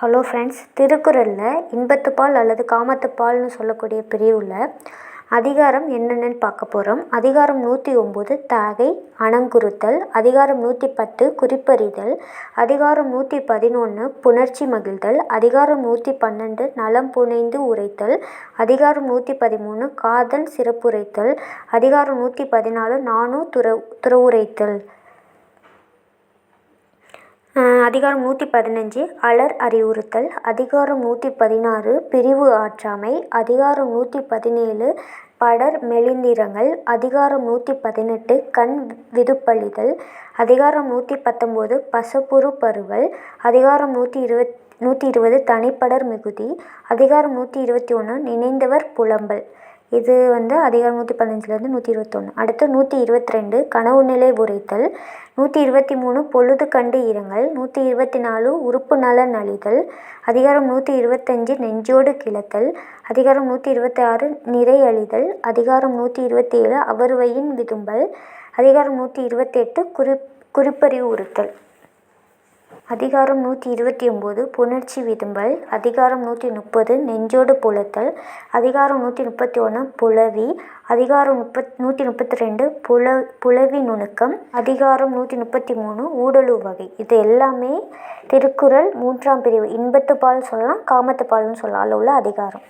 Hello friends திருக்குறளில் இன்பத்துப்பால் அல்லது காமத்துப்பால்னு சொல்லக்கூடிய பிரிவில் அதிகாரம் என்னென்னு பார்க்க போகிறோம் அதிகாரம் நூற்றி ஒம்பது தகை அணங்குறுத்தல். அதிகாரம் நூற்றி பத்து குறிப்பறிதல். அதிகாரம் நூற்றி பதினொன்று புணர்ச்சி மகிழ்தல். அதிகாரம் நூற்றி பன்னெண்டு நலம் புனைந்து உரைத்தல். அதிகாரம் நூற்றி பதிமூணு காதல் சிறப்புரைத்தல். அதிகாரம் நூற்றி பதினாலு நானும் துற துறவுரைத்தல். அதிகாரம் நூற்றி பதினஞ்சு அலர் அறிவுறுத்தல். அதிகாரம் நூற்றி பதினாறு பிரிவு ஆற்றாமை. அதிகாரம் நூற்றி பதினேழு படர் மெலிந்திரங்கள். அதிகாரம் நூற்றி பதினெட்டு கண் விதுப்பளிதல். அதிகாரம் நூற்றி பத்தொம்போது பசப்புரு பருவல். அதிகாரம் நூற்றி இருபத் நூற்றி இருபது தனிப்படர் மிகுதி. அதிகாரம் நூற்றி இருபத்தி ஒன்று நினைந்தவர் புலம்பல். இது வந்து அதிகாரம் நூற்றி பதினஞ்சுலேருந்து நூற்றி இருபத்தொன்று அடுத்து நூற்றி இருபத்தி ரெண்டு கனவு நிலை உரைத்தல். நூற்றி இருபத்தி மூணு பொழுது கண்டு இரங்கல். நூற்றி இருபத்தி நாலு உறுப்பு நலன் அழிதல் அதிகாரம் நூற்றி இருபத்தஞ்சு நெஞ்சோடு கிளத்தல். அதிகாரம் நூற்றி இருபத்தி ஆறு நிறை அழிதல். அதிகாரம் நூற்றி இருபத்தி ஏழு அவருவையின் விதும்பல். அதிகாரம் நூற்றி இருபத்தெட்டு குறி குறிப்பறிவுறுத்தல் அதிகாரம் நூற்றி இருபத்தி ஒம்பது புணர்ச்சி விதும்பல். அதிகாரம் நூற்றி முப்பது நெஞ்சோடு புலத்தல். அதிகாரம் நூற்றி முப்பத்தி ஒன்று புலவி. அதிகாரம் முப்பத் நூற்றி முப்பத்தி ரெண்டு புல புலவி நுணுக்கம். அதிகாரம் நூற்றி முப்பத்தி மூணு ஊடலு வகை. இது எல்லாமே திருக்குறள் மூன்றாம் பிரிவு. இன்பத்துப்பால் சொல்லலாம் காமத்துப்பால்னு சொல்லலாம். அதில் உள்ள அதிகாரம்.